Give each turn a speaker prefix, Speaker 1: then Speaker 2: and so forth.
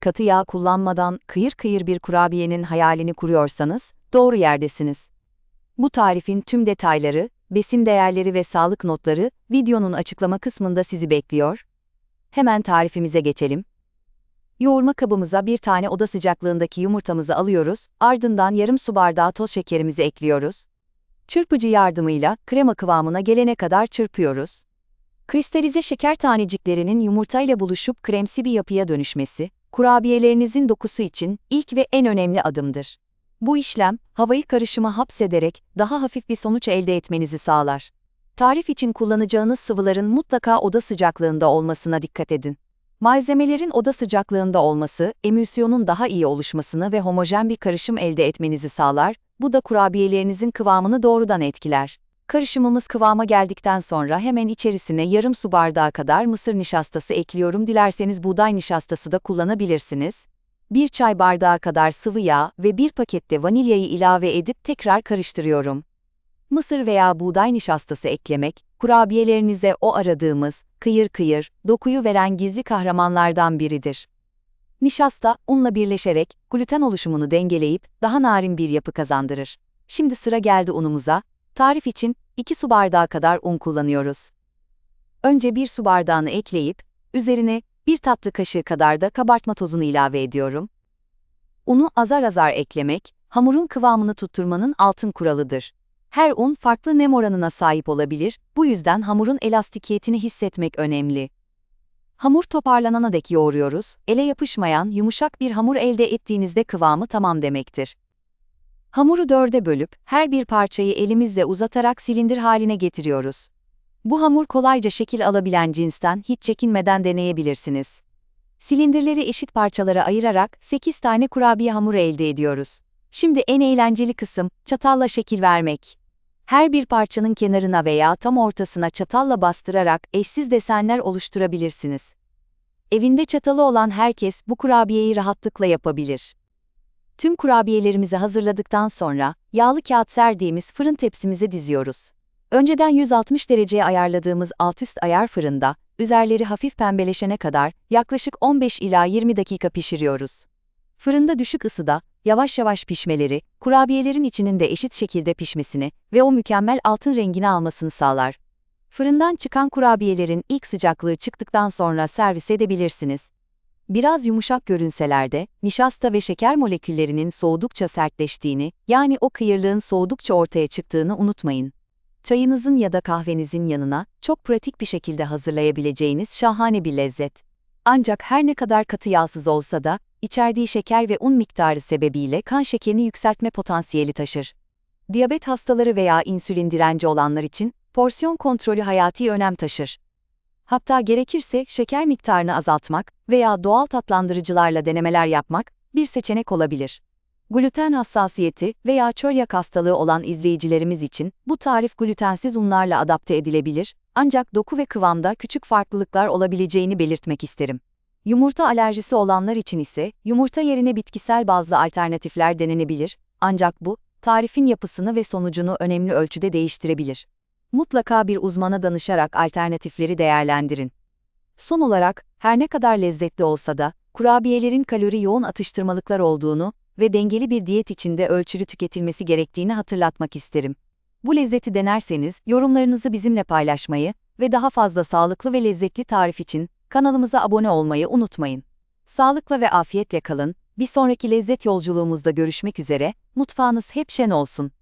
Speaker 1: katı yağ kullanmadan kıyır kıyır bir kurabiyenin hayalini kuruyorsanız, doğru yerdesiniz. Bu tarifin tüm detayları, besin değerleri ve sağlık notları videonun açıklama kısmında sizi bekliyor. Hemen tarifimize geçelim. Yoğurma kabımıza bir tane oda sıcaklığındaki yumurtamızı alıyoruz, ardından yarım su bardağı toz şekerimizi ekliyoruz. Çırpıcı yardımıyla krema kıvamına gelene kadar çırpıyoruz. Kristalize şeker taneciklerinin yumurtayla buluşup kremsi bir yapıya dönüşmesi, kurabiyelerinizin dokusu için ilk ve en önemli adımdır. Bu işlem, havayı karışıma hapsederek daha hafif bir sonuç elde etmenizi sağlar. Tarif için kullanacağınız sıvıların mutlaka oda sıcaklığında olmasına dikkat edin. Malzemelerin oda sıcaklığında olması, emülsiyonun daha iyi oluşmasını ve homojen bir karışım elde etmenizi sağlar, bu da kurabiyelerinizin kıvamını doğrudan etkiler. Karışımımız kıvama geldikten sonra hemen içerisine yarım su bardağı kadar mısır nişastası ekliyorum. Dilerseniz buğday nişastası da kullanabilirsiniz. Bir çay bardağı kadar sıvı yağ ve bir pakette vanilyayı ilave edip tekrar karıştırıyorum. Mısır veya buğday nişastası eklemek, kurabiyelerinize o aradığımız, kıyır kıyır, dokuyu veren gizli kahramanlardan biridir. Nişasta, unla birleşerek gluten oluşumunu dengeleyip daha narin bir yapı kazandırır. Şimdi sıra geldi unumuza. Tarif için 2 su bardağı kadar un kullanıyoruz. Önce 1 su bardağını ekleyip, üzerine 1 tatlı kaşığı kadar da kabartma tozunu ilave ediyorum. Unu azar azar eklemek, hamurun kıvamını tutturmanın altın kuralıdır. Her un farklı nem oranına sahip olabilir, bu yüzden hamurun elastikiyetini hissetmek önemli. Hamur toparlanana dek yoğuruyoruz, ele yapışmayan yumuşak bir hamur elde ettiğinizde kıvamı tamam demektir. Hamuru dörde bölüp, her bir parçayı elimizle uzatarak silindir haline getiriyoruz. Bu hamur kolayca şekil alabilen cinsten hiç çekinmeden deneyebilirsiniz. Silindirleri eşit parçalara ayırarak 8 tane kurabiye hamuru elde ediyoruz. Şimdi en eğlenceli kısım, çatalla şekil vermek. Her bir parçanın kenarına veya tam ortasına çatalla bastırarak eşsiz desenler oluşturabilirsiniz. Evinde çatalı olan herkes bu kurabiyeyi rahatlıkla yapabilir. Tüm kurabiyelerimizi hazırladıktan sonra yağlı kağıt serdiğimiz fırın tepsimize diziyoruz. Önceden 160 dereceye ayarladığımız alt üst ayar fırında, üzerleri hafif pembeleşene kadar yaklaşık 15 ila 20 dakika pişiriyoruz. Fırında düşük ısıda, yavaş yavaş pişmeleri, kurabiyelerin içinin de eşit şekilde pişmesini ve o mükemmel altın rengini almasını sağlar. Fırından çıkan kurabiyelerin ilk sıcaklığı çıktıktan sonra servis edebilirsiniz. Biraz yumuşak görünseler de, nişasta ve şeker moleküllerinin soğudukça sertleştiğini, yani o kıyırlığın soğudukça ortaya çıktığını unutmayın. Çayınızın ya da kahvenizin yanına, çok pratik bir şekilde hazırlayabileceğiniz şahane bir lezzet. Ancak her ne kadar katı yağsız olsa da, içerdiği şeker ve un miktarı sebebiyle kan şekerini yükseltme potansiyeli taşır. Diyabet hastaları veya insülin direnci olanlar için, porsiyon kontrolü hayati önem taşır. Hatta gerekirse şeker miktarını azaltmak veya doğal tatlandırıcılarla denemeler yapmak bir seçenek olabilir. Gluten hassasiyeti veya çölyak hastalığı olan izleyicilerimiz için bu tarif glutensiz unlarla adapte edilebilir, ancak doku ve kıvamda küçük farklılıklar olabileceğini belirtmek isterim. Yumurta alerjisi olanlar için ise yumurta yerine bitkisel bazlı alternatifler denenebilir, ancak bu, tarifin yapısını ve sonucunu önemli ölçüde değiştirebilir. Mutlaka bir uzmana danışarak alternatifleri değerlendirin. Son olarak, her ne kadar lezzetli olsa da, kurabiyelerin kalori yoğun atıştırmalıklar olduğunu ve dengeli bir diyet içinde ölçülü tüketilmesi gerektiğini hatırlatmak isterim. Bu lezzeti denerseniz, yorumlarınızı bizimle paylaşmayı ve daha fazla sağlıklı ve lezzetli tarif için kanalımıza abone olmayı unutmayın. Sağlıkla ve afiyetle kalın, bir sonraki lezzet yolculuğumuzda görüşmek üzere, mutfağınız hep şen olsun.